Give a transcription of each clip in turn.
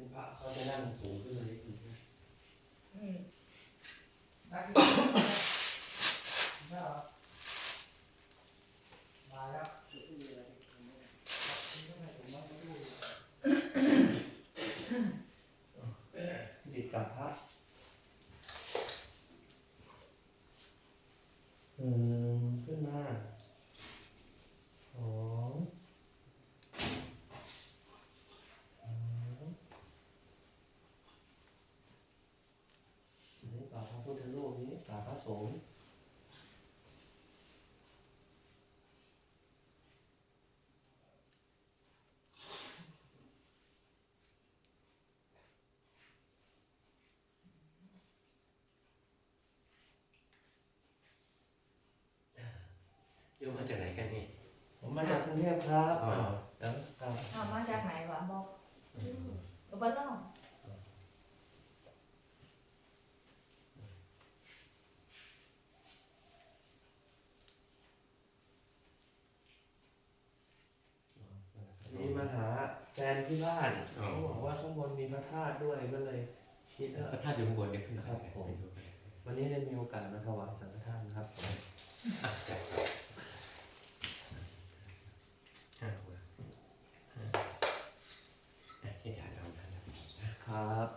เป็นพระเขาจะนั่งสูงขึ้นมานิดนึง อืมนักที่ได้เหรอมาแล้วนี่ทำไมผมไม่รู้ ดิดกับพระอืมขึ้นมาสองสามอันนี้กราบพระพุทธรูปนี้กราบพระสงฆ์โย มมาจากไหนกันนี่ผมมาจากกรุงเทพครับอ๋อแล้วครับเอามาจากไหนวะบอกเอาบ้านนอกนี่มาหาแฟนที่บ้านอ๋อเขาบอกว่าข้างบนมีพระธาตุด้วยก็เลย คิดว่าพระธาตุอยู่ข้างบนเนี่ยขึ้นครับผมไปดูกันวันนี้ได้มีโอกาสมาถวายสังฆทานครับผมอะจัดไปห้าคนอะที่ฐานเอาฐานเอา ครับ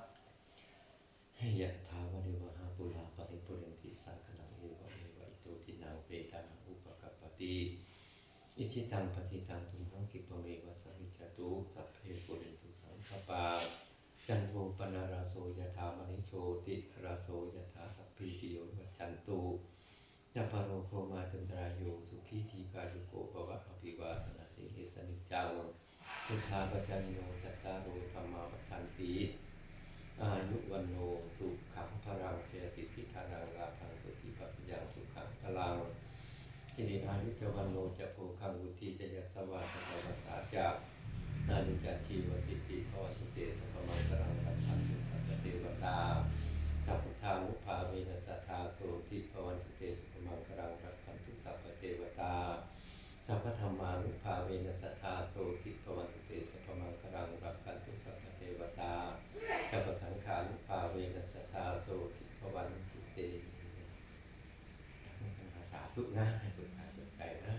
ยะถาวะเดวะหาปุราปริปุเรนติสังขลังเอวะเมวะอิโตทินังเปตานังอุปกัปปติอิชิตังปฏิตังตุมหังกิปเมวะสมิจตุสัพเพปุเรนตุสังคปาจันโทปนาราโสยถามณิโชติราโสยถาสัพพิติโยวัจันตุยาปาโรโคมาตันตรายโยสุขีทีกายุโกภวะอภิวาทนาสิริสนิจจังพุทธาปัจจยโนจัตตารโอธรรมาปัฏฐานติ อายุวันโนสุขังพลังเจสิทธิธารังลาภังสุติปัปยังสุขังพลังสิริอายุจวันโนจะโภคังวุติจะยัสวาสสวัสสาจะอานุจจชีวสิทธิภวตุเตสัพพมังคลังรักขันตุสัพพเทวตาสัพพุทานุภาเวนัสธาโสติภวันตุเตสุขมังคลังรักขันตุสัพพเทวตาสัพพธรรมานุภาเวนัสสทธาโสติภวันตุเตสุขมังคลังรักขันตุสัพพเทวตา สัพพสังฆานุภาเวนัสสทธาโสติภวันตุเตสาธุนะให้สุดกายสุดใจนะ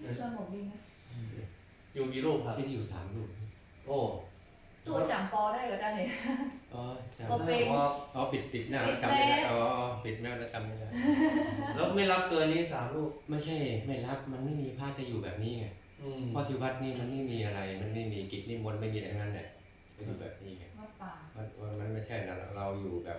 นี่สงบดีไหม อยู่ กี่รูปครับ ที่นี่อยู่สามรูปโอ้ตัวจำปอได้เหรอจ้าเนี่ย อ๋อจำก็เป็นพออ๋อปิดปิดหน้าแล้วจำไม่ได้อ๋อปิดแม่แล้วจำไม่ได้แล้วไม่รับเกินนี้สามรูป ไม่ใช่ไม่รับมันไม่มีพระจะอยู่แบบนี้ไงอืมเพราะที่วัดนี่มันไม่มีอะไร มันไม่มีกิจนิมนต์ไม่มีอะไรทั้งนั้นเนี่ยจะอยู่แบบนี้ไงวัดป่ามันมันมันไม่ใช่นะเราเราอยู่แบบ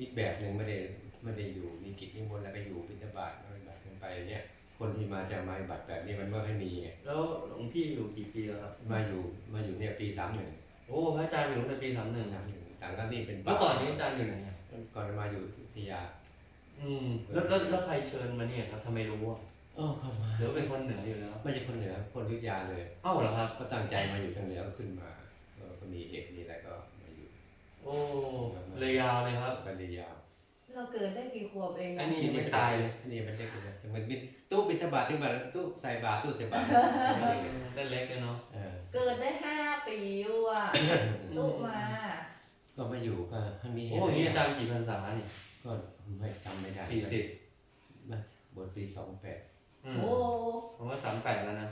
อีกแบบหนึ่งไม่ได้ไม่ได้อยู่มีกิจนิมนต์แล้วก็อยู่บิณฑบาตไม่บิณฑบาตกันไปเนี่ย คนที่มาจะมาบัตรแบบนี้มันไม่ค่อยมีไงแล้วหลวงพี่อยู่กี่ปีแล้วครับ มาอยู่มาอยู่เนี่ยปีสามหนึ่งโอ้พระอาจารย์อยู่ตั้งแต่ปีสามหนึ่งสามหนึ่งต่างกันนี่เป็นเมื่อก่อนนี้อาจารย์อยู่ไหนอะก่อนมาอยู่ที่อุทยา อืมแล้วแล้วแล้วใครเชิญมาเนี่ยครับทำไมรู้อะอ๋อเข้ามาหรือเป็นคนเหนืออยู่แล้วไม่ใช่คนเหนือคนอยุธยาเลยเอ้าเหรอครับก็ตั้งใจมาอยู่ทางเหนือก็ขึ้นมาก็ก็มีเหตุมีอะไรก็มาอยู่ โอ้เลยยาวเลยครับกันเลยยาว เราเกิดได้กี่ขวบเองอันะนนี้ยังไม่ตายเลยอันนี้มันเล็กเลยมันบินตู้บินทบาทถึงมาตู้ใส่บาตรตู้ใส่บาตรได้เล็กเลยเนาะเออเกิดได้ห้าปีว่ะลูกมา ก็มาอยู่ก็ข้างนี้โอ้อย่างนี้อาจารย์กี่พรรษาเนี่ยก็ไม่จำไม่ได้สี่สิบมาบทปีสองแปดอืมโอ้ผมว่าสามแปดแล้วนะ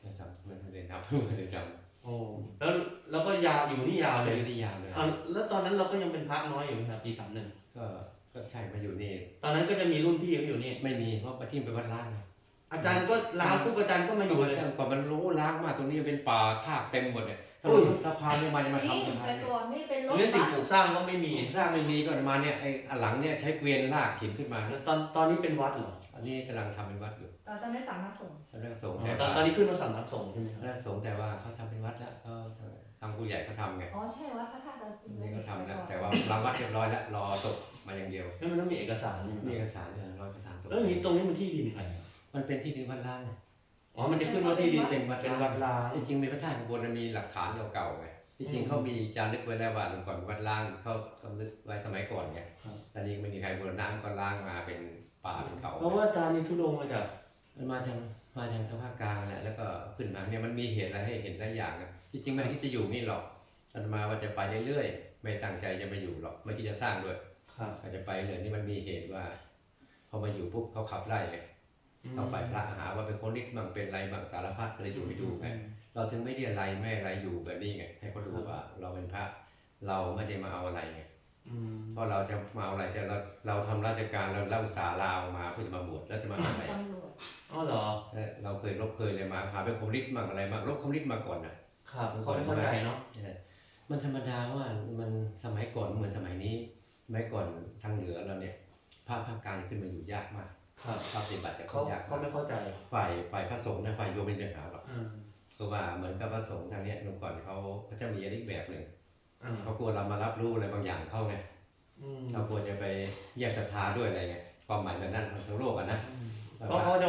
ไม่จำไม่ได้นับไม่ได้จำโอ้แล้วแล้วก็ยาวอยู่นี่ยาวเอาเลเลยยที่ยาวเลยอะแล้วตอนนั้นเราก็ยังเป็นพระน้อยอยู่ไหมครับปีสามหนึ่งก็ก็ ใช่มาอยู่นี่ ตอนนั้นก็จะมีรุ่นพี่เขาอยู่นี่ไม่มีเพราะประที่ไปวัดล้างไงอาจารย์ก็ล้างปุ๊บอาจารย์ก็มาอยู่ก่อนเลยก่อนมันรู้ล้างมากตรงนี้เป็นป่าทากเต็มหมดเนี่ยถ้าอุ้ยถ้าพาไม่มาจะมาจริงทำสะพาแต่นเนี่ยก่อนนี่เป็นรตรถงนี้สิ่งบัสปลูกสร้างก็ไม่มีหินสร้างไม่มีก่อนมาเนี่ยไอ้อันหลังเนี่ยใช้เกวียนลากหินขึ้นมาแล้วตอนตอนนี้เป็นวัดเหรออันนี้กำลังทำเป็นวัดอยู่ตอนตอนนี้สามนักส่งฆ์สำนักสงฆ์อ๋อแต่ตอนว่าตอนนี้ขึ้นมาสำนักสงฆ์ใช่ไหมครับสำนักสงฆ์แต่ว่าเขาทำเป็นวัดแล้วเขาทางผู้ใหญ่เขาทำไงอ๋อใช่วัดพระธาตุดอยตุงนี่ก็ทำแล้วแต่ว่ารังวัดเรียบร้อยแล้วรอตก มาอย่างเดียวแล้วมันต้องมีเอกสารใช่ไหมนี่คเอรับกสารเนี่ยรอยเอกสารตกแล้วอย่างนี้ตรงนี้มันที่ดินใครอะมันเป็นที่ดินวัดล้างไงอ๋อมันจะขึ้นว่าที่ดินเป็นวัดเป็นวัดล้างจริงๆมีพระธาตุข้างบนมันมีหลักฐานเก่าๆไงที่จริงเขามีจารึกไว้แล้วว่าเมื่อก่อนเป็นวัดล้างเขากำลึกไว้สมัยก่อนไงตอนนี้ไม่มีใครบูรณะมันก็ล้างมาเป็นป่าเป็นเขาเพราะว่าอาจารย์นี่ทุดงมาจากมันมาทางมาทางทางภาคกลางแหละแล้วก็ขึ้นมาเนี่ยมันมีเหตุอะไรให้เห็นหลายอย่างนะที่จริงไม่ได้คิดจะอยู่นี่หรอกอาตมาว่าจะไปเรื่อยๆไม่ตั้งใจจะมาอยู่หรอกไม่คิดจะสร้างด้วยครับ อาจจะไปเลยนี่มันมีเหตุว่าพอมาอยู่ปุ๊บเขาขับไล่ไงเขาฝ่ายพระหาว่าเป็นคนนิดมั่งเป็นไรมั่งสารพัดก็เลยอยู่ไม่ดูไงเราถึงไม่ได้อะไรไม่อะไรอยู่แบบนี้ไงให้เขาดูว่า เราเป็นพระเราไม่ได้มาเอาอะไรไงอืมเพราะเราจะมาเอาอะไรจะเราเราทำราชการเราเราอุตส่าห์ลาออกมาเพื่อจะมาบวชแล้วจะมาเอาอะไรตำรวจอ๋อเหรอเออเราเคยลบเคยเลยมาหาเป็นคอมมิวนิสต์มั่งอะไรมั่งลบคอมมิวนิสต์มาก่อนนะครับเขาไม่เข้าใจเนาะเออมันธรรมดาว่ามันสมัยก่อนเหมือนสมัยนี้ สมัยก่อนทางเหนือเราเนี่ยภาคภาคกลางขึ้นมาอยู่ยากมากครับภาคปฏิบัติจะเขายากเขาไม่เข้าใจฝ่ายฝ่ายพระสงฆ์นะฝ่ายโยมเป็นปัญหาหรอกอืมคือว่าเหมือนกับพระสงฆ์ทางเนี้ยเมื่อก่อนเขาเขาจะมีอะไรอีกแบบหนึ่งอืมเขากลัวเรามารับรู้อะไรบางอย่างเข้าไงอืมเรากลัวจะไปแยกศรัทธาด้วยอะไรไงความหมายแบบนั้นทั้งโลกอะนะเพราะเขาจะ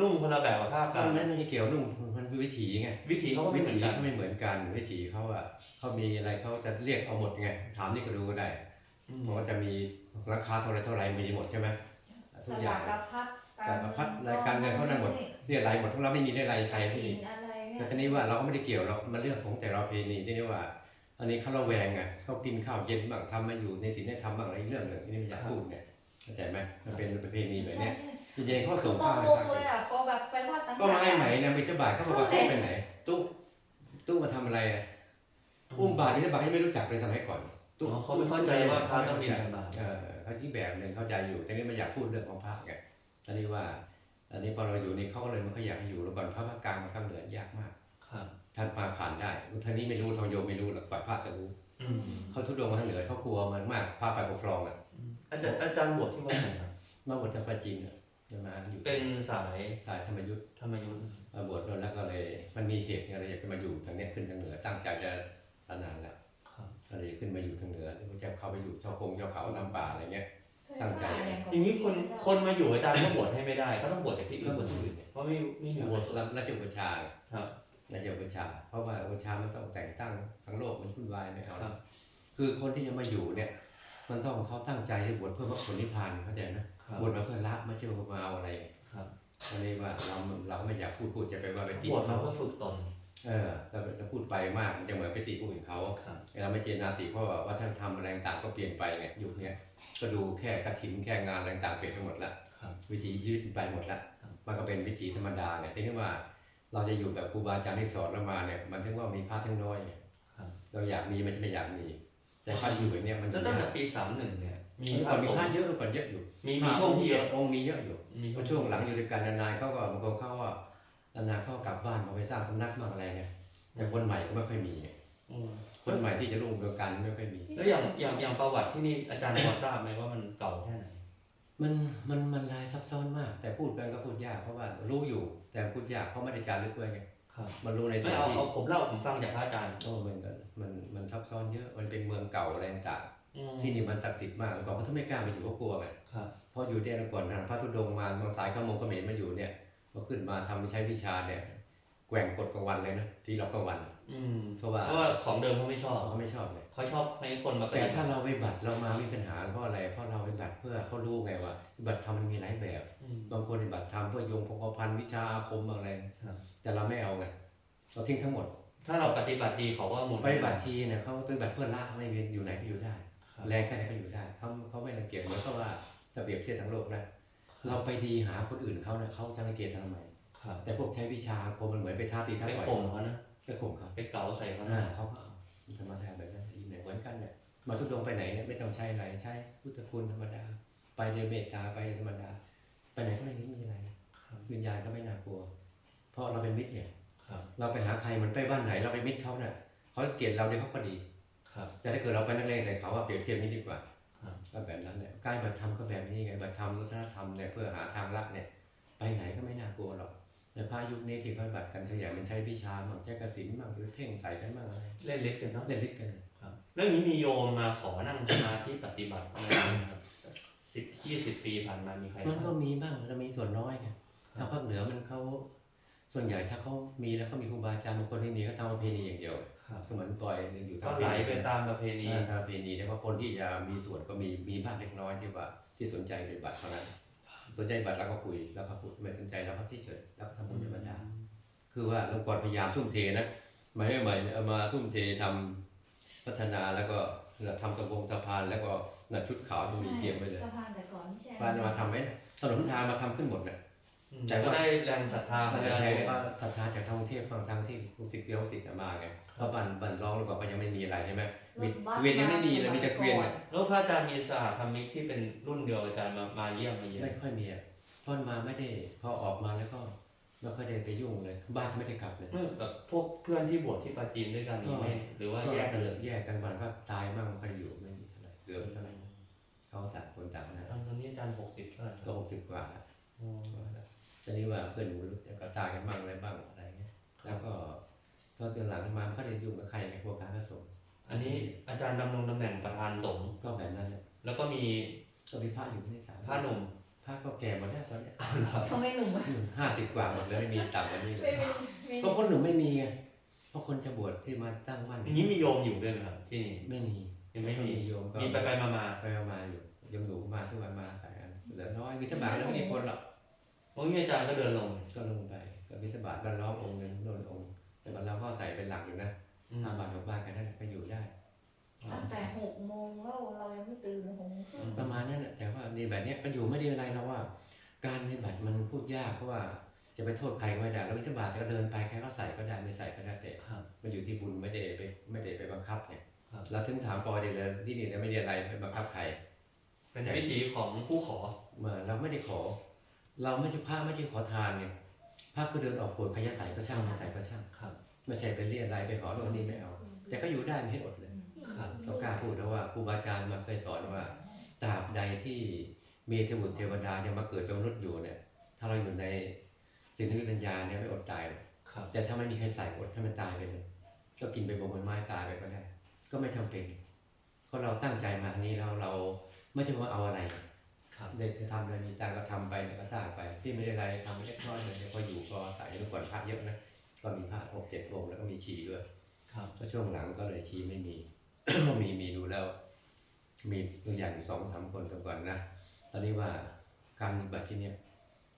นุ่งคนละแบบกับภาคกลางมันไม่ใช่เกี่ยวนุ่งมันเป็นวิถีไงวิถีเขาก็ไม่วิเหมือถีนกันเขาไม่เหมือนกันวิถีเขาอะเขามีอะไรเขาจะเรียกเอาหมดไงถามนี่ก็รู้ก็ได้อื มเพราะว่าจะมีราคาเท่าไรเท่าไรมีหมดใช่ไหมสทุกอลาย่างกกับพัดแต่ประพัดรายการเงินเขาได้หมดเรียกอะไรหมดของเราไม่มีเรียกอะไรใครที่หินี่นอะไรเนี่แต่ยทีนี้ว่าเราก็ไม่ได้เกี่ยวหรอกมันเรื่องของแต่เราเพณีที่นี่ว่า อันนี้เขาระแวงไงเขากินข้าวเย็นบ้างทำมาอยู่ในศีลในธรรมบ้างอะไรอีกเรื่องหนึ่งที่นี่ไม่อยากพูดไงเข้าใจไหมมันเป็นประเพณีแบบเนี้ยใช่จริงๆเขาๆส่งต้อข้างวให้งงฟังเลยอะพอแบบไปวัดต่างก็มาให้ไหมเนี่ยมีเจ้าบ่าวเขาบอกว่าเขาตู้เลยไปไหน ตู้ตู้มาทำอะไรอะอุ้มบาตรนี่เจ้าบ่าวยังไม่รู้จักเลยสมัยก่อน อ๋อเขาไม่เข้าใจว่าพระต้องบินบาตเออเขาที่แบบหนึ่งเข้าใจอยู่ แต่นี่ไม่อยากพูดเรื่องของพระไงตอนนี้ว่าอันนี้พอเราอยู่นี่เขาก็เลยไม่ค่อยอยากให้อยู่แล้วก่อนพระภาคกลางมาข้างเหนือยากมากครับท่านมาผ่านได้ท่านนี้ไม่รู้ทางโยมไม่รู้หรอกฝ่ายพระจะรู้อืมเขาทุดงมาทางเหนือเขากลัวมันมากพระฝ่ายปกครองอะอาจารย์อาจารย์บวชที่วัดไหนครับมาบวชทางปาจีนอะจะมาอยู่เป็นสายสายธรรมยุทธ์ธรรมยุทธ์มาบวชแล้วก็เลย มันมีเหตุไงเลยอยากจะมาอยู่ทางเนี้ยขึ้นทางเหนือตั้งใจจะตั้งนานแล้ว ครับก็เลยขึ้นมาอยู่ทางเหนือที่จะเข้าไปอยู่เจ้าคงเจ้าเขาตามป่าอะไรเงี้ย ตั้งใจ อย่างนี้คนคนมาอยู่อาจารย์ก็บวชให้ไม่ได้เขาต้องบวชจากที่อื่ก็นบวชที่อื่นเนี่ยเพราะไม่ไม่มีอยู่บวชรับราชอุปชฌาย์ครับราชอุปชฌาย์เพราะว่าอุปชฌาย์มันต้องแต่งตั้งทั้งโลกมันวุ่นวายไม่เอาครับคือคนที่จะมาอยู่เนี่ย มันต้องเขาตั้งใจให้บวชเพื่อพระผลนิพพานเข้าใจนะครับบวชมาเพื่อละไม่ใช่ว่ามาเอาอะไรครับอันนี้ว่าเราเราไม่อยากพูดพูดจะไปว่าไปติบวชมาเขาเพื่อฝึกตน เออเราเราพูดไปมากมันจะเหมือนไปติผู้อื่นเขาครับเราไม่เจตนาติเพราะว่าวัฒนธรรมอะไรต่างๆก็เปลี่ยนไปไงยุคเนี้ยก็ดูแค่กระถินแค่งานอะไรต่างๆเปลี่ยนไปหมดละครับวิธียืดไปหมดละครับมันก็เป็นวิธีธรรมดาไงแต่นี่ว่าเราจะอยู่แบบครูบาอาจารย์ที่สอนเรามาเนี่ยมันถึงว่ามีพระทั้งน้อยไงครับเราอยากมีมันจะไม่อยากมีแต่พระอยู่แบบเนี้ยมันอแล้วยู่ตั้งแต่ยากปีสามหนึ่งเนี่ยมีมีพระมีสงพระฆ์เยอะเมื่อก่อนเยอะอยู่มีมีช่วงที่เยอะองค์มีเยอะอยู่มีเพราะช่วงหลังอยู่ด้วยกันนานๆเขาก็บางคนเขาว่า นานๆเขากลับบ้านเขาไปสร้างสำนักบ้างอะไรไงแต่คนใหม่ก็ไม่ค่อยมีไงอืมคนใหม่ที่จะรุ่งเรืองกันไม่ค่อยมี แล้วอย่างอย่างอย่างประวัติที่นี่อาจารย์พอทราบไหมว่ามันเก่าแค่ไหนมันมันมันลายซับซ้อนมาก แต่พูดไปก็พูดยากเพราะว่ารู้อยู่แต่พูดยากเพราะไม่ได้จารึกไว้ไงครับมันรู้ในส่ไม่วนเอาที่เอาผมเล่าผมฟังจากพระอาจารย์โอ้มันก็มันมันซับซ้อนเยอะมันเป็นเมืองเก่าอะไรต่างอืมๆที่นี่มันศักดิ์สิทธิ์มากก่อนเขาถ้าไม่กล้ามาอยู่ก็กลัวไงครับเพราะอยู่เดียนก่อนทางพระธุดงค์มาบางสายขโมงเขมรมาอยู่เนี่ย มาขึ้นมาทำใช้วิชาเนี่ยแกว่งกดกลางวันเลยนะที่เรากลางวันอืมเพราะว่าเพราะว่าของเดิมเขาไม่ชอบเขาไม่ชอบเลยเขาชอบให้คนมาแต่เป็นถ้าเราไปบัตรเรามามีปัญหาเพราะอะไรเพราะเราไปบัตรเพื่อเขารู้ไงว่า บัตรทำมันมีหลายแบบอืมบางคนปฏิบัติธรรมเพื่อโยงพงพันธ์วิชาอาคมบางอะไรครับแต่เราไม่เอาไงเราทิ้งทั้งหมด ถ้าเราปฏิบัติดีเขาก็หมุนปฏิบัติทีเนี่ยเขาปฏิบัติเพื่อละไม่มีอยู่ไหนก็อยู่ได้ครับแรงแค่ไหนก็อยู่ได้เขาเขาไม่รังเกียจเหมือนกับว่าจะเปรียบเทียบทั้งโลกนะ เราไปดีหาคนอื่นเขาเนี่ยเขาจะรังเกียจทำไมครับแต่พวกใช้วิชาอาคมมันเหมือนไปท้าตีท้าไปต่อยข่มเขานะไปข่มเขาไปเก๋าใส่เขาอ่านะเขาก็เอาธรรมดาแบบนั้นอีกเนี่ยเหมือนกันเนี่ยมาทุกดงไปไหนเนี่ยไม่ต้องใช้อะไรใช้พุทธคุณธรรมดา ไปเดยวเมตตาไปธรรมดา ไปไหนก็ไม่มีอะไรครับวิญญาณก็ไม่น่ากลัว เพราะเราเป็นมิตรเนี่ยครับเราไปหาใครเหมือนไปบ้านไหนเราไปมิตรเขาเนี่ยเขาเกลียดเราเนี่ยเขาก็ดีครับแต่ถ้าเกิดเราไปนักเลงแต่เขาว่าเปรียบเทียบนี้ดีกว่าครับ ก็แบบนั้นเนี่ยการบัตรธรรมก็แบบนี้ไงบัตรธรรมวัฒนธรรมเนี่ยเพื่อหาทางลัดเนี่ย ไปไหนก็ไม่น่ากลัวหรอกแต่พระยุคนี้ที่เขาบัตรกันขยายมันใช้วิชามั่งใช้กสินมั่งหรือเพ่งใส่กันมั่งอะไรเล่นเล็กกันเนาะเล่นลิกกันครับแล้วอย่างนี้มีโยมมาขอนั่งสมาธิปฏิบัติอะไรไหมครับสิบยี่สิบปีผ่านมามีใครมันก็บ้างมีบ้างมันจะมีส่วนน้อยไงทางภาคเหนือมันเขาส่วนใหญ่ถ้าเขามีแล้วเขามีครูบาอาจารย์บางคนที่มีก็ทำประเพณีอย่างเดียวครับก็ เหมือนปล่อยอยู่ก็ไหลไปตามประเพณีอ่าทางประเพณีแต่ว่าคนที่จะมีส่วนก็มีมีบ้างเล็กน้อยที่ว่าที่สนใจปฏิบัติเท่านั้นสนใจบัตรเราก็คุยแล้วก็พูดไม่สนใจเราก็ที่เฉยแล้วก็ทำบุญธรรมดาคือว่าหลวงพ่อพยายามทุ่มเทนะไม่ไม่ไม่เอามาทุ่มเททำพัฒนาแล้วก็ทำสะพงสะพานแล้วก็หนัชุดขาวที่มีเตรียมไว้เลยสะพานแต่ก่อนไม่ใช่ป้าจะมาทำไหมถนนทางมาทำขึ้นหมดนะ แต่ก็ได้แรงศรัทธาแต่มาแทจากนเนี่ยก็ศรัทธาจากทางกรุงเทพฝั่งทางที่ลูกศิษย์เดียวศิษย์มาไงเพราะบันบันร้องแล้วก็ยังไม่มีอะไรใช่ไหมมีเวียนยังไม่มีเลยมีแต่เกวียนเนี่ยแล้วพระอาจารย์มีสหธรรมิกที่เป็นรุ่นเดียวกับอาจารย์มามาเยี่ยมมาเยี่ยมไม่ค่อยมีอะเพราะมาไม่ได้พอออกมาแล้วก็ไม่ค่อยได้ไปยุ่งเลยบ้านไม่ได้กลับเลยไม่แบบพวกเพื่อนที่บวชที่ปาจีนด้วยกันนี่ไหมหรือว่าก็แยกกันเลยแยกกันวันว่าตายมั่งใครอยู่ไม่มีเท่าไหร่เหลือไม่เท่าไหร่เขาต่างคนต่างนะตอนนี้อาจารย์หกสิบเท่าไหร่คก็รับหกสิบกว่าแล้ว ตอนนี้ว่าเพื่อนรู้แต่ก็ตายกันบ้างอะไรบ้างอะไรเงี้ย แล้วก็ตอนเดือนหลังมาไม่ค่อยได้ยุ่งกับใครในพวกการผสมอันนี้อาจารย์ดำรงตำแหน่งประธานสงฆ์ก็แบบนั้นแหละแล้วก็มีก็มีพระอยู่ที่นี่สามพระหนุ่มพระก็แก่หมดแล้วตอนเนี้ยเขาไม่หนุ่มอะห้าสิบกว่าหมดเลยไม่มีต่ำกว่านี้เลไม่ยมีไม่เพราะคนหนุ่มไม่มีไงเพราะคนจะบวชที่มาตั้งมั่นอย่างนี้มีโยมอยู่ด้วยไหมครับที่นี่ไม่มียังไม่มีโยมก็มีไปไปมามาไปมาอยู่ยังหนูมาทุกวันมาสายอันเหลือน้อยวิทบาทแล้วไม่มีคนหรอก วันนี้อาจารย์ก็เดินลง ก็ลงไปก็วิทบาทบ้านล้อมองค์หนึงโดนองค์ แต่บ้านเราก็ใส่เป็นหลักอยู่นะอืมห้าบาทหกบาทกันนั่นก็อยู่ได้ตั้งแต่หกโมงแล้วเรายังไม่ตื่นหกโมงครึ่งประมาณนั้นแหละแต่ว่าในแบบเนี้ยก็อยู่ไม่ได้อะไรเราว่า การปฏิบัติมันพูดยากเพราะว่าจะไปโทษใครก็ไม่ได้แล้ววิทบาทก็เดินไปใครก็ใส่ก็ได้ไม่ใส่ก็ได้แต่ครับมันอยู่ที่บุญไม่ได้ไปไม่ได้ไปบังคับเนี่ยครับเราถึงถามปอเดียวเลยที่นี่เราไม่ได้อะไรไปบังคับใครเป็นวิถีของผู้ขอเมื่อเราไม่ได้ขอ เราไม่ใช่พระไม่ใช่ขอทานเนี่ยพระคือเดินออกปวดใครจะใส่ก็ช่างไม่ใส่ก็ช่างครับไม่ใช่ไปเรียอะไรไปขอโน่นนี่ไม่เอา แต่ก็อยู่ได้ไม่ให้อดเลยครับเรากล้าพูดแล้วว่าครูบาอาจารย์มาเคยสอนว่าตราบใดที่มีเทวบุตรเทวดายังมาเกิดเป็นมนุษย์อยู่เนี่ย ถ้าเราอยู่ในสิ่งที่วิญญาณเนี่ยไม่อดตายหรอกครับแต่ถ้าไม่มีใครใส่อดให้มันตายไปเลยก็กินไปบนบนไม้ตายไปก็ได้ ก็ไม่จำเป็นเพราะเราตั้งใจมาทางนี้แล้วเราไม่ใช่ว่าเอาอะไรครับ เด็กจะทำอะไรมีตังค์ก็ทำไปเนี่ยก็สร้างไป ที่ไม่ได้อะไรทำเล็กน้อยเลยพออยู่ก็ใส่เมื่อก่อนพระเยอะนะก็มีพระหกเจ็ดองค์แล้วก็มีชีด้วยครับก็ช่วงหลังก็เลยชีไม่มีมีมีดูแล้ว มีตัวอย่างอยู่สองสามคนแต่ก่อนนะตอนนี้ว่าการปฏิบัติที่เนี่ย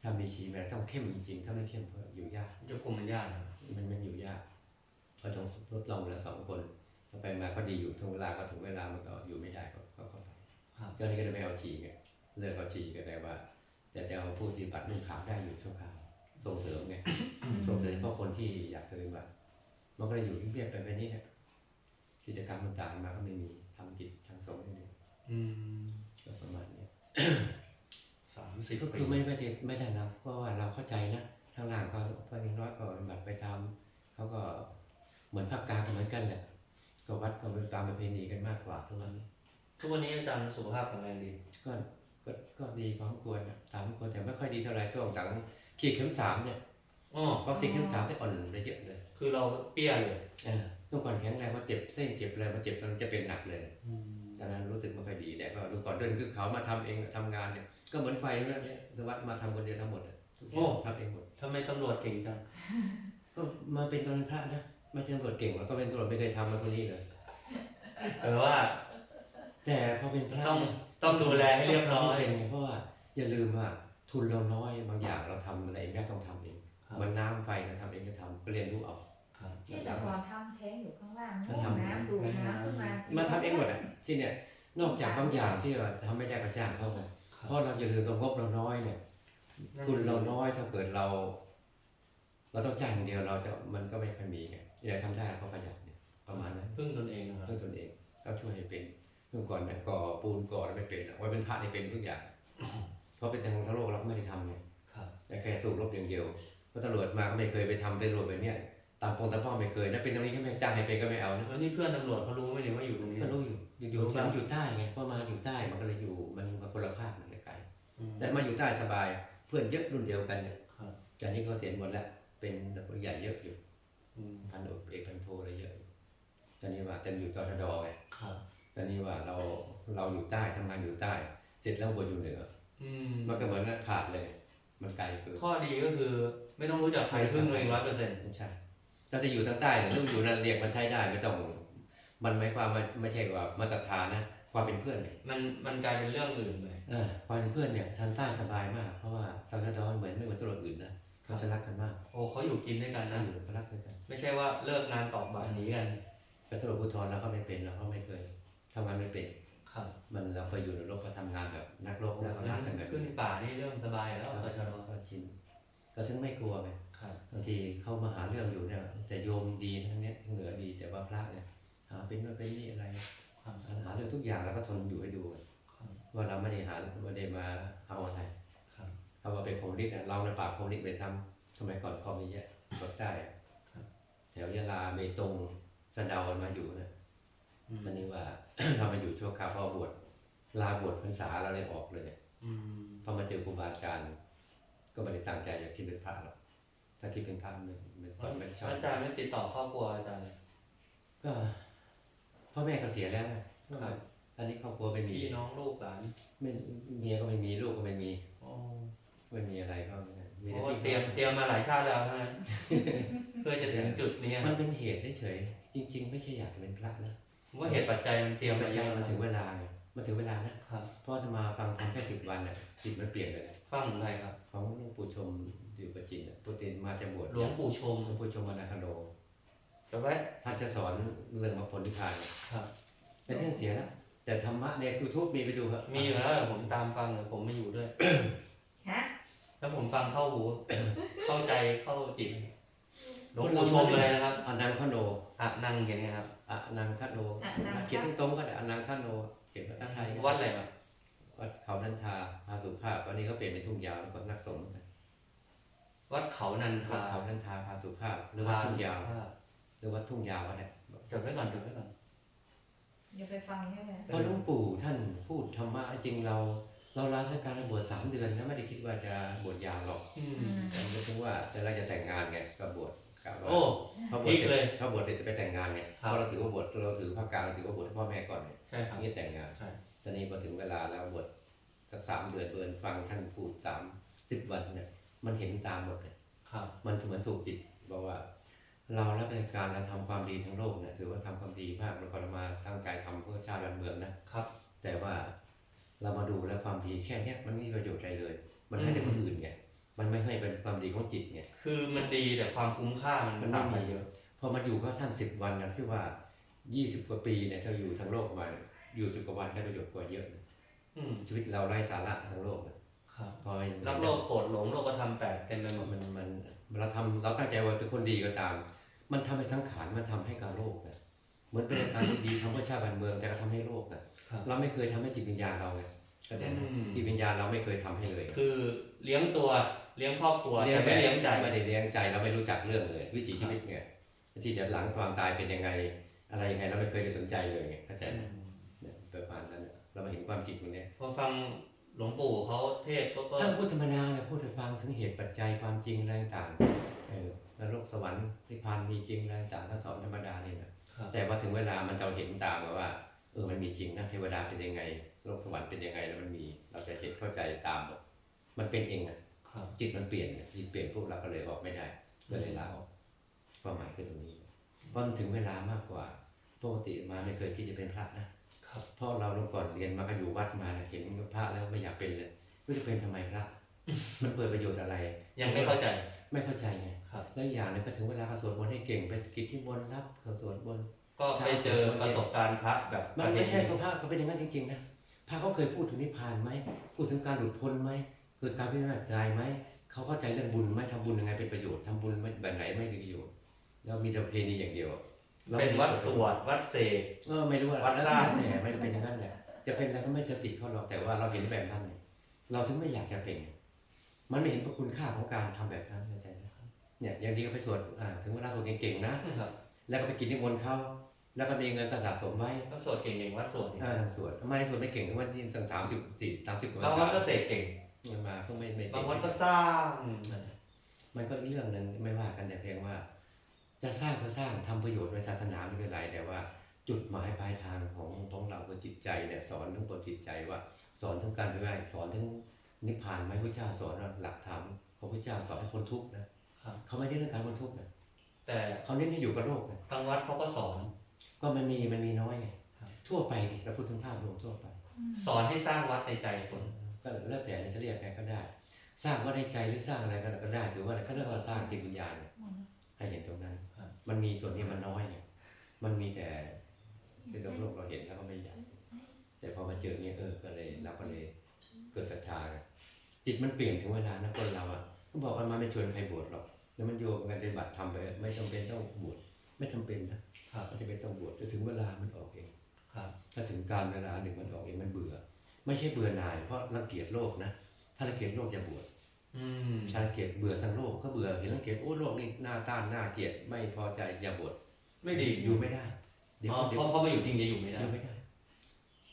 ถ้ามีชีมันต้องเข้มจริงๆถ้าไม่เข้มก็อยู่ยากจะคุมมันยากนะครับมันมันอยู่ยากก็ต้องทดลองแล้วสองคนถ้าไปมาก็ดีอยู่ถึงเวลาก็ถึงเวลามันก็อยู่ไม่ได้ก็ก็ก็ไปครับเจ้านี้ก็เลยไม่เอาชีไง เลิกเอาชีก็ได้ว่าแต่จะเอาผู้ที่ปัดนุ่งขาวได้อยู่ชั่วคราวส่งเสริมไงส่งเสริมเพราะคนที่อยากจะปฏิบัติมันก็เลยอยู่เรียบๆไปแบบนี้เนี่ยกิจกรรมต่างๆมาก็ไม่มีทำกิจทางสงฆ์นี่อืมก็ประมาณนี้สามสิบก็ปีคือไม่ไม่ได้ไม่ได้รับเพราะว่าเราเข้าใจนะทางหลังก็ก็อยังน้อยก็บัตรไปตามเขาก็เหมือนภาคกลางก็เหมือนกันแหละก็วัดก็เป็นตามประเพณีกันมากกว่าทุกวันนี้ทุกวันนี้อาจารย์สุขภาพแข็งแรงดีก็ ก็ก็ดีพอสมควรนะตามสมควรแต่ไม่ค่อยดีเท่าไหรช่วงหลังขีดเข็มสามเนี่ยอ๋อวัคซีนเข็มสามได้อ่อนไปเยอะเลย คือเราเปี้ยเลยเออเมื่อก่อนแข็งแรงพอเจ็บเส้นเจ็บอะไรมาเจ็บมันจะเป็นหนักเลยตอนนั้นรู้สึกไม่ค่อยดีแต่ก็ดูก่อนเดินคือเขามาทำเองทำงานเนี่ยก็เหมือนไฟเรื่องนี้สวัสดมาทำคนเดียวทั้งหมดอะทุกอย่างทำเองหมดทำไมตำรวจเก่งจังก็มาเป็นตอนเป็นพระนะไม่ใช่ตำรวจเก่งหรอกก็เป็นตำรวจไม่เคยทำมาคนนี้เลยเออว่า แต่พอเป็นพระต้องเนี่ย ต้องดูแลให้เรียบร้อยต้งทำให้เป็นไงเพราะว่าอย่าลืมว่าทุนเราน้อยบางอย่างเราทำอะไรเองได้ต้องทำเองครับเหมันน้ำไฟเราทำเองก็ทำก็เรียนรู้เอาครับที่แต่ก่อนทำแท้งอยู่ข้างล่างก็ทำน้ำดูดน้ำขึ้นมามาทำเองหมดอะที่เนี่ยนอกจากบางอย่างที่เราทำไม่ได้ก็จ้างเขาไงเพราะเราอย่าลืมเรางบเราน้อยเนี่ย ทุนเราน้อยถ้าเกิดเรา เราต้องจ้างอย่างเดียวเราจะมันก็ไม่ค่อยมีไงที่เราทำได้ก็ประหยัดเนี่ยประมาณนั้นพึ่งตนเองนะครับเพื่อตนเองก็ช่วยให้เป็น เมื่อก่อนเนี่ยก่อปูนก่อแล้วไม่เป็นอะไว้เป็นพระนี่เป็นทุกอย่างเพราะเป็นทางทางโลกเราก็ไม่ได้ทำไงครับแต่แค่สู้รบอย่างเดียวเพราะตำรวจมาก็ไม่เคยไปทำเป็นตำรวจแบบเนี้ยตามปงตามเป้าไม่เคยนะเป็นตรงนี้ก็ไม่จ้างให้เป็นก็ไม่เอานะแล้วนี่เพื่อนตำรวจเขารู้ไหมเนี่ยว่าอยู่ตรงนี้ก็รู้อยู่อยู่อยู่รู้ครับมันอยู่ใต้ไงเพราะมาอยู่ใต้มันก็เลยอยู่มันก็คนละภาคมันไกลอืมแต่มาอยู่ใต้สบายเพื่อนเยอะรุ่นเดียวกันเนี่ยครับจากนี้เขาเสียหมดแล้วเป็นตำรวจใหญ่เยอะอยู่อืมพันเอกพันโทอะไรเยอะอยู่ตอนนี้ว่าแต่อยู่ตทดไง ครับตอนนี้ว่าเราเราอยู่ใต้ทำงานอยู่ใต้ เสร็จแล้วบนอยู่เหนือ อืมมันก็เหมือนกับขาดเลย มันไกลเกินข้อดีก็คือไม่ต้องรู้จักใครพึ่งตัวเองร้อยเปอร์เซ็นต์ไม่ใช่ถ้าจะอยู่ทางใต้เนี่ยต้องอยู่นั่นเรียกมันใช้ได้ไม่ต้อง มันหมายความว่าไม่ใช่ว่ามาศรัทธานะความเป็นเพื่อนเนี่ยมันมันกลายเป็นเรื่องอื่นไปเออความเป็นเพื่อนเนี่ยทางใต้สบายมาก เพราะว่าตชดเหมือนไม่เหมือนตัวอื่นนะเขาจะรักกันมาก โอ้เขาอยู่กินด้วยกันเขานะอยู่เขารักกัน ไม่ใช่ว่าเลิกงานตอกบัตรหนีกันแต่ตำรวจภูธรเราก็ไม่เป็นเราก็ไม่เคย ทำงานไม่เป็นครับมันเราเคยอยู่ในรบก็ทำงานแบบนักรบแล้วก็รักกันแบบขึ้นป่านี่เรื่องสบายแล้วก็ตชดก็ชินก็ถึงไม่กลัวไงครับบางทีเข้ามาหาเรื่องอยู่เนี่ยแต่โยมดีทั้งเนี้ยทั้งเหนือดีแต่ว่าพระเนี่ยหาเป็นโน่นเป็นนี่อะไรครับหาเรื่องทุกอย่างแล้วก็ทนอยู่ให้ดูครับว่าเราไม่ได้หาไม่ได้มาเอาอะไรครับเขาว่าเป็นคอมมิวนิสต์อะเราในปราบคอมมิวนิสต์ไปซ้ำสมัยก่อนคอมมิวนิสต์อะกดได้อะครับแถวยะลาเบตงสะเดามาอยู่นะ อืมมันนี่ว่าเรามาอยู่ชั่วคราวพอบวชลาบวชพรรษาเราเลยออกเลยเนี่ยอืมพอมาเจอครูบาอาจารย์ ก็ไม่ได้ตั้งใจอยากคิดเป็นพระหรอกถ้าคิดเป็นพระมันมันก่อนไม่ได้ชอบอาจารย์ไม่ติดต่อครอบครัวอาจารย์ก็พ่อแม่ก็เสียแล้วไงครับอันนี้ครอบครัวไม่มีพี่น้องลูกหลานไม่เมียก็ไม่มีลูกก็ไม่มีโอ้ไม่มีอะไรก็ไม่ได้มีเพแต่ราะว่าพี่เตรียมเตรียมมาหลายชาติแล้วเท่านั้นเพื่อจะถึงจุดนี้มันเป็นเหตุเฉยๆจริง ๆ ไม่ใช่อยากเป็นพระนะผม ว่าเหตุปัจจัยมันเตรียมปัมาจเยจัยอะมันถึงเวลาไงมันถึงเวลานะครับเพราะจะมาฟังธรรมแค่สิบวันน่ะจิตมันเปลี่ยนเลยฟังของใครครับของหลวงปู่ชมอยู่ประจินน่ะปกติมาจะบวชหลวงปู่ชมหลวงปู่ชมมานาคาโดแต่ว่าถ้าจะสอนเรื่องมรรคผลนิพพานครับแต่ท่านเสียแล้วแต่ธรรมะในยูทูบมีไปดูครับ มีอยู่แล้วแต่ผมตามฟังแต่ผมไม่อยู่ด้วยฮะแล้วผมฟังเข้าหูเข้าใจเข้าจิต หลวงปู่ชมเลยนะครับอนังคโนอะนั่งอย่างเงี้ยครับอนังคโนเขียนตรงๆก็ได้อนังคโนเขียนภาษาไทยวัดอะไรครับวัดเขานันทาพาสุภาพวันนี้เขาเปลี่ยนเป็นทุ่งยาวแล้วก็นักสงฆ์นะวัดเขานันวัทาดเขานันทาพาสุภาพหรือวัดทุ่งยาวพระหรือวัดทุ่งยาวก็ได้จดไว้ก่อนจดไว้ก่อนอย่าไปฟังใช่ไหมเพราะหลวงปู่ท่านพูดธรรมะจริงเราเราลาราชการบวชสามเดือนนะไม่ได้คิดว่าจะบวชยาวหรอกอืมอืมแต่ไม่ถึงว่าแต่เราจะแต่งงานไงก็บวชกะว่า โอ้เขาบวชเสอีกเลร็ยจเขาบวชเสร็จจะไปแต่งงานไงครับเพราะเราถือว่าบวชเราถือภาคกลางเราถือว่าบวชให้พ่อแม่ก่อนไงใช่ครับนี่แต่งงานใช่ตอนนี้พอถึงเวลาแล้วบวชสักสามเดือนเดือนฟังท่านพูดสามสิบวันเนี่ย มันเห็นตามหมดเลยครับมันเหมือนถูกจิตบอกว่า เรารับราชการเราทำความดีทั้งโลกเนี่ยถือว่าทำความดีมากเราก็มาตั้งใจทำเพื่อชาติบ้านเมืองนะครับ แต่ว่าเรามาดูแล้วความดีแค่เนี้ยมันไม่มีประโยชน์อะไรเลย มันให้แต่คนอื่นไง มันไม่ให้เป็นความดีของจิตไงคือมันดีแต่ความคุ้มค่ามันมันต่างไม่กันมีเยอะพอมาอยู่ก็ท่านสิบวันนะที่ว่ายี่สิบกว่าปีเนี่ยถ้าอยู่ทั้งโลกมาอยู่สิบกว่าวันได้ประโยชน์กว่าเยอะนะอืมชีวิตเราไร้สาระทั้งโลกนะครับพอมันรักโลกโกรธหลงโลกธรรมแปดเต็มไปหมดมันมันเราทำเราตั้งใจว่าเป็นคนดีก็ตาม มันทำให้สังขารมันทำให้กับโลกนะเหมือนเป็นการที่ดีทำเพื่อชาติบ้านเมืองแต่ก็ทำให้โลกนะครับ เราไม่เคยทำให้จิตวิญญาณเราไงเข้าใจไหมอืม จิตวิญญาณเราไม่เคยทำให้เลย คือเลี้ยงตัว เลี้ยงครอบครัวแต่ไม่เลี้ยงใจไม่ได้เลี้ยงใจเราไม่รู้จักเรื่องเลย วิถีชีวิตไงที่จะหลังความตายเป็นยังไง อะไรยังไงเราไม่เคยได้สนใจเลยไงเข้าใจไหมเนี่ยประมาณนั้นน่ะเรามาเห็นความจริงตรงเนี้ยพอฟังหลวงปู่เขาเทศน์ก็ก็ท่านพูดธรรมดาเนี่ยพูดให้ฟังถึงเหตุปัจจัยความจริงอะไรต่างๆเออนรกสวรรค์นิพพานมีจริงอะไรต่างๆท่านสอนธรรมดาเนี่ยนะครับแต่ว่าถึงเวลามันจะเห็นตามมาว่าเออมันมีจริงนะเทวดาเป็นยังไงโลกสวรรค์เป็นยังไงแล้วมันมี เราจะเห็นเข้าใจตามหมดมันเป็นเองอะครับ จิตมันเปลี่ยนเนี่ยจิตเปลี่ยนพวกเราก็เลยออกไม่ได้ก็เลยลาออกความหมายคือตรงนี้เพราะมันถึงเวลามากกว่าปกติมาไม่เคยคิดจะเป็นพระนะครับเพราะเราเมื่อก่อนเรียนมาก็อยู่วัดมาเนี่ยเห็นพระแล้วไม่อยากเป็นเลยไม่จะเป็นทำไมพระมันเปิดประโยชน์อะไร ยังไม่เข้าใจไม่เข้าใจไงครับแล้วอีกอย่างหนึงก็ถึงเวลาเขาสวดมนต์ให้เก่งไปกิจที่มนต์รับเขาสวดมนต์ก็ไปเจอประสบการณ์พระแบบมันไม่ใช่เขาพระเขาเป็นอย่างนั้นจริงๆนะพระเขาเคยพูดถึงนิพพานไหมพูดถึงการหลุดพ้นไหม เกิดการพิจารณาใจไหมเขาเข้าใจเรื่องบุญไหมทำบุญยังไงเป็นประโยชน์ทำบุญแบบไหนไม่มีประโยชน์แล้วมีแต่ประเพณีอย่างเดียวราเป็นวัดสวดวัดเสกเออไม่รู้ว่าวัดสร้างแล้วแต่ไม่ได้เป็นอย่างนั้นแหละจะเป็นอะไรก็ไม่จะติดเขาหรอกแต่ว่าเราเห็นแบบนั้นเนี่ยเราถึงไม่อยากจะเป็น มันไม่เห็นพระคุณค่าของการทำแบบนั้นเข้าใจไหมเนี่ยอย่างดีก็ไปสวดอ่าถึงเวลาสวดเก่งๆนะครับแล้วก็ไปกินนิมนต์เขาแล้วก็มีเงินก็สะสมไว้ก็สวดเก่งๆวัดสวดนี่อ่าสวดทำไมสวดไม่เก่งถึงวันที่ตั้งสามสิบสี่สามสิบกว่าบางวัดก็เสกเก่ง เงินมาก็ไม่ไม่บางวัดก็สร้างมันก็อีกเรื่องหนึ่งไม่ว่ากันแต่เพียงว่า จะสร้างก็สร้างทำประโยชน์ในศาสนาไม่เป็นไรแต่ว่า จุดหมายปลายทางของของเราคือจิตใจเนี่ยสอนทั้งตัวจิตใจว่า สอนทั้งการด้วยสอนทั้งนิพพานไหมพระเจ้าสอนว่าหลักธรรมของพระเจ้าสอนให้พ้นทุกข์นะครับเขาไม่ได้เรื่องการพ้นทุกข์นะแต่เขาเน้นให้อยู่กับโลกนะทางวัดเขาก็สอน ก็มันมีมันมีน้อยไงครับทั่วไปดิเราพูดถึงภาพรวมทั่วไป สอนให้สร้างวัดในใจคน ก็แล้วแต่จะเรียกไงก็ได้ สร้างว่าในใจหรือสร้างอะไรก็ได้ถือว่าก็เรียกว่าสร้างจิตวิญญาณให้เห็นตรงนั้นครับมันมีส่วนนี้มันน้อยไงมันมีแต่คือโลกเราเห็นแล้วก็ไม่อยากแต่พอมาเจอเนี่ยเออก็เลยเราก็เลยเกิดศรัทธาไงจิตมันเปลี่ยนถึงเวลานะคนเราอะก็บอกว่ามันไม่ชวนใครบวชหรอกแล้วมันโยมกันปฏิบัติทำไป ไม่จำเป็นต้องบวชไม่จำเป็นนะครับไม่จำเป็นต้องบวชจะถึงเวลามันออกเองครับถ้าถึงการเวลาหนึ่งมันออกเองมันเบื่อ ไม่ใช่เบื่อหน่าย เพราะรังเกียจโลกนะ ถ้ารังเกียจโลกอย่าบวชอืมถ้ารังเกียจเบื่อทั้งโลกก็เบื่อเห็นรังเกียจโอ้โลกนี่หน้าต้านหน้าเกลียดไม่พอใจอย่าบวชไม่ดีอยู่ไม่ได้เดี๋ยวอ๋อเดี๋เพยวราะเพราะมาอยู่จริงจะอยู่ไม่อได้ยู่ไม่ได้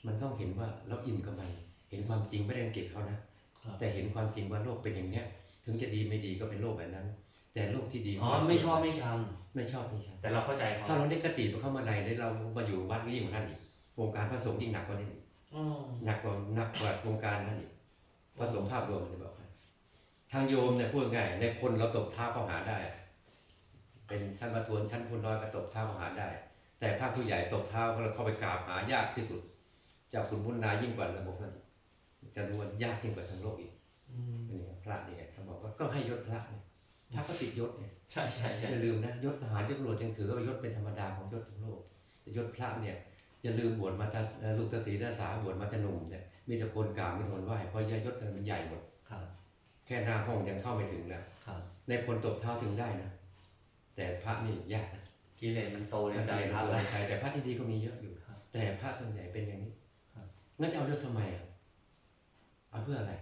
มันต้องเห็นว่าเราอิ่มกับมันเห็นความจริงไม่ได้รังเกียจเขานะครับแต่เห็นความจริงว่าโลกเป็นอย่างเนี้ย ถึงจะดีไม่ดีก็เป็นโลกแบบนั้น แต่โลกที่ดีอ๋อไม่ชอบไม่ชังไม่ชอบไม่ชังแต่เราเข้าใจเขาถ้าเราได้กติเข้ามาในได้เรามาอยู่วัดก็ยิ่งกว่านั้นอีกวงการพระสงฆ์ยิ่งหนักกว่านี้อีกอืม หนักกว่าหนักกว่าวงการนั่นอีกผสมภาพรวมมันจะบอกให้ทางโยมเนี่ยพูดง่ายในคนเราตบเท้าเข้าหาได้ เป็นชั้นประทวนชั้นพูนน้อยก็ตบเท้าเข้าหาได้ แต่ภาคผู้ใหญ่ตบเท้าเราเข้าไปกราบหายากที่สุดเจากคุณพุนนายิ่งกว่าระบบนั้นจะรู้ว่ายากยิ่งกว่าทั้งโลกอีกอืมอันนี้พระนี่ไงเขาบอกว่าก็ให้ยศพระเนี่ยพระก็ติดยศเนี่ยใช่ใช่ใช่อย่าลืมนะยศทหารยศตำรวจยังถือว่ายศเป็นธรรมดาของยศทั้งโลกแต่ยศพระเนี่ย อย่าลืมบวชมาตาเอ่อลูกตาศรีตาสาบวชมาแตหนุ่มเนี่ยมีแต่คนกราบมีแต่คนไหว้เพราะยศมันใหญ่หมดครับแค่หน้าห้องยังเข้าไม่ถึงนะครับในพลตบเท้าถึงได้นะแต่พระนี่ยากนะกิเลสมันโตในใจใจคพรัระบหลายใจแต่พระที่ดีก็มีเยอะอยู่ครับแต่พระส่วนใหญ่เป็นอย่างนี้ครับงั้นจะเอายศทำไมอะเอาเพื่ออะไร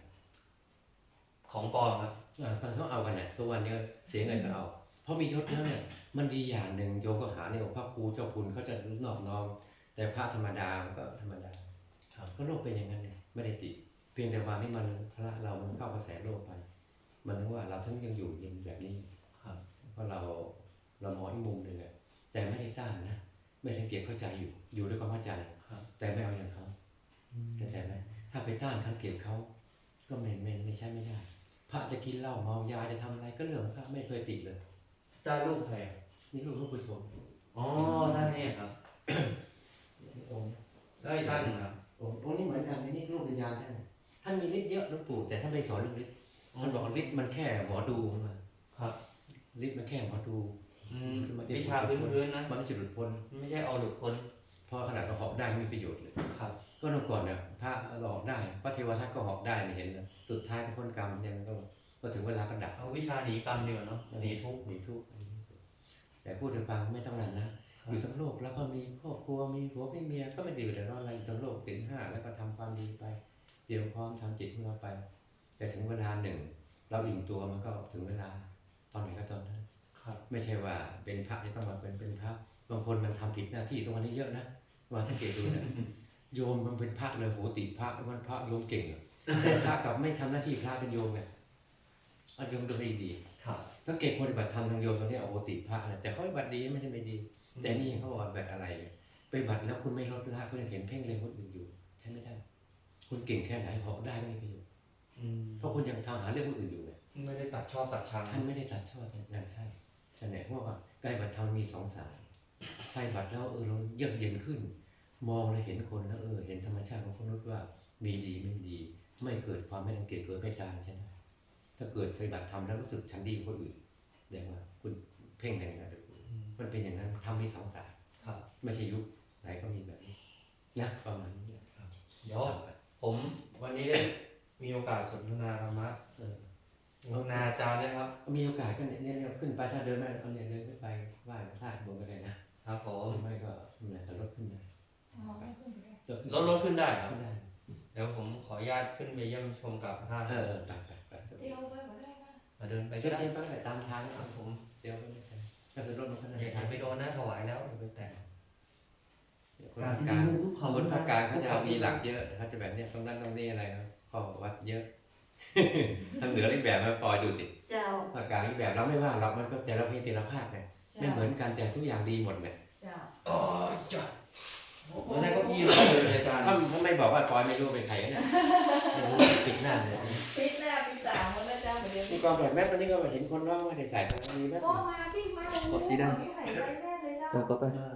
ของปลอมครับอ่าตอนเขาเอากันเนี่ยตัววันนี้เสียเงินก็เอา เพราะมียศแล้วเนี่ยมันดีอย่างหนึ่งโยมก็หาเนี่ยพระครูเจ้าคุณเขาจะนอบน้อม แต่พระธรรมดามันก็ธรรมดาครับก็โลกเป็นอย่างนั้นเนี่ยไม่ได้ติเพียงแต่ว่านี่มันพระเรามันเข้ากระแสโลกไป มันถึงว่าเราทั้งยังอยู่ยังแบบนี้ครับเพราะเราเรามองอีกมุมหนึ่งอะแต่ไม่ได้ต้านนะไม่ได้เกลียดเข้าใจอยู่ อยู่ด้วยความเข้าใจครับแต่ไม่เอาอย่างเขาเข้าใจไหมถ้าไปต้านเขาเกลียดเขาก็ไม่ไม่ไม่ใช่ไม่ได้พระจะกินเหล้าเมายาจะทำอะไรก็เรื่องของพระไม่เคยติดเลยได้รูปใครอะนี่ลูกลูกผู้ชมอ๋อท่านนี่ครับนี่ องค์ได้ท่านครับองค์องค์นี้เหมือนกันนี่นี่ลูกวิญญาณท่านน่ะท่านมีฤทธิ์เยอะหลวงปู่แต่ท่านไม่สอนเรื่องฤทธิ์ท่านบอกว่าฤทธิ์มันแค่หมอดูมาครับฤทธิ์มันแค่หมอดูอืมวิชาพื้นๆนะมันไม่ใช่หลุดพ้นไม่ใช่เอาหลุดพ้นเพราะขนาดเราหอกได้ไม่มีประโยชน์เลยครับ ก็เมื่อก่อนเนี่ยพระเราหอกได้พระเทวทัตก็หอกได้ไม่เห็นเลยสุดท้ายก็พ้นกรรมเนี่ยมันก็ก็ถึงเวลาก็ดับเอาวิชาหนีกรรมดีกว่าเนาะหนีทุกข์หนีทุกข์อันนี้ที่สุดแต่พูดถึงฟังไม่ต้องนั้นนะ อยู่ทั้งโลกแล้วก็มีครอบครัวมีผัวมีเมียก็ไม่ไดีแต่ร้อนอะไรอยู่ทั้งโลกสินห้าแล้วก็ทำความดีไปเตรียมพร้อมทำจิตของเราไป แต่ถึงเวลาหนึ่ง เราอิ่มตัวมันก็ถึงเวลาตอนไหนก็ตอนนั้นครับไม่ใช่ว่าเป็นพระจะต้องมาเป็นเป็นพระบางคนมันทำผิดหน้าที่ตรงวันนี้เยอะนะมาสังเกตดูนะโยมมันเป็นพระเลยโหติพระมันพระโยมเก่งอะแต่พระกับไม่ทำหน้าที่พระเป็นโยมไงเอาโยมดูไม่ดีครับ สังเกตปฏิบัติธรรมทางโยมตรงเนี้ยโอติพระนะแต่เขาปฏิบัติดีไม่ใช่ไม่ดี แต่นี่เขาบอกว่าแบบอะไรเนี่ยไปบัตรแล้วคุณไม่ลดละคุณยังเห็นเพ่งเล็งคนอื่นอยู่ใช่ไม่ได้ คุณเก่งแค่ไหนหอกได้ก็ไม่มีประโยชน์อืมเพราะคุณยังทำหาเรื่องคนอื่นอยู่ไงไม่ได้ตัดชอบตัดชังท่านไม่ได้ตัดช่อแต่นั่นใช่ใช่ไหมเพราะว่าการบัตรธรรมมีสองสายใครบัตรแล้วเออเราเยือกเย็นขึ้น มองแล้วเห็นคนแล้วเออเห็นธรรมชาติของมนุษย์ว่ามีดีไม่ดี ไม่เกิดความไม่รังเกียจเกิดไม่จางใช่ไหม ถ้าเกิดปฏิบัติธรรมแล้วรู้สึกฉันดีกว่าคนอื่นแสดงว่าคุณเพ่งแรงนะมันเป็นอย่างนั้นทำมีสองสายครับไม่ใช่ยุคไหนก็มีแบบนี้นะประมาณนี้แหละเดี๋ยวผมวันนี้ได้มีโอกาสสนทนาธรรมะเออสนทนาอาจารย์ด้วยครับ มีโอกาสก็เนี่ยเนี่ยขึ้นไปถ้าเดินไม่เอาเนี่ยเดินขึ้นไปไหว้พระธาตุบนก็ได้นะครับผหมรือไม่ก็เนี่ยแต่รถขึ้นได้อ๋อไม่ขึ้นไปได้จะขึ้นรถรถขึ้นได้ครับขึ้นได้เดี๋ยวผมขออนุญาตขึ้นไปเยี่ยมชมกับท่านเออเออไปไปไป เที่ยวไปก็ได้นะมาเดินไปไปก็ได้เที่ยวไปก็ได้ตามทางครับผมเที่ยวก็ไม่ใช่ก็คือรถมันขนาดอย่าทางไปโดนนะถวายแล้วอย่าไปแตะคนภาคกลางคนภาคกลางเขาจะมีหลักเยอะเขาจะแบบเนี้ยตรงนั้นตรงนี้อะไรครับข้อวัดเยอะทางเหนืออีกแบบมาปล่อยดูสิเจ้าภาคกลางอีกแบบเราไม่ว่าเรามันก็แต่ละเพศแต่ละภาคเนี่ยไม่เจ้าเหมือนกันแต่ทุกอย่างดีหมดเนี่ยเจ้าอ๋อจ้ะมันได้เก็ยี่เลยอาจารย์ถ้าถ้าไม่บอกว่าปอยไม่รู้เป็นใครเนี่ยไม่รู้ปิดหน้าเลยปิด นี้ความแบบแม่ตอนนี้ก็เห็นคนร้องว่าได้ใส่ตรงนี้แม่ ก็มาพี่มาโอ้โหไม่หายใจแน่เลยเจ้าก็ไปเออ